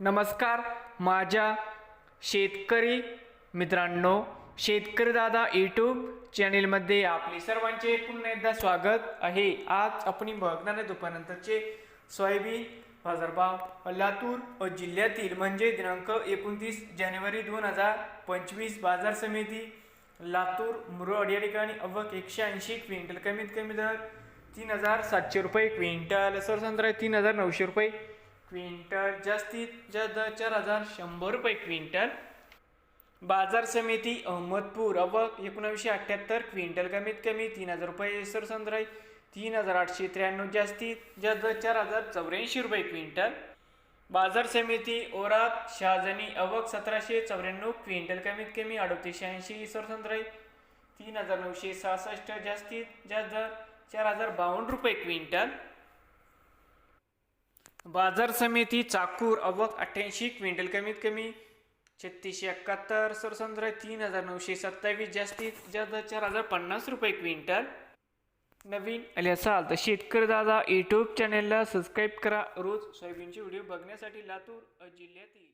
नमस्कार माझ्या शेतकरी मित्रांनो शेतकरी दादा यूट्यूब चॅनेलमध्ये आपले सर्वांचे पुन्हा एकदा स्वागत आहे. आज आपण बघणार आहे दुपारनंतरचे सोयाबीन बाजारभाव लातूर जिल्ह्यातील म्हणजे दिनांक एकोणतीस जानेवारी दोन हजार पंचवीस बाजार समिती लातूर मुरड या ठिकाणी अवक एकशे ऐंशी क्विंटल कमीत कमी दर तीन हजार सातशे रुपये क्विंटल सरसंत्र तीन हजार नऊशे रुपये क्विंटल जास्तीत जास्त चार हजार शंभर रुपये क्विंटल. बाजार समिती अहमदपूर अवक एकोणावीसशे अठ्ठ्याहत्तर क्विंटल कमीत कमी तीन हजार रुपये सरसंद्राई तीन हजार आठशे त्र्याण्णव जास्तीत जास्त चार हजार चौऱ्याऐंशी रुपये क्विंटल. बाजार समिती ओरात शहाजनी अवक सतराशे चौऱ्याण्णव क्विंटल कमीत कमी अडतीसशे ऐंशी सरसंद्राई तीन हजार नऊशे सहासष्ट जास्तीत जास्त चार हजार बावन्न रुपये क्विंटल. बाजार समिती चाकूर अवक अठ्ठ्याऐंशी क्विंटल कमीत कमी छत्तीसशे एकाहत्तर सरसंद्र तीन हजार नऊशे सत्तावीस जास्तीत जास्त चार हजार पन्नास रुपये क्विंटल. नवीन आले असाल तर शेतकरी दादा यूट्यूब चॅनेलला सबस्क्राईब करा. रोज सोयाबीनचे व्हिडिओ बघण्यासाठी लातूर जिल्ह्यातील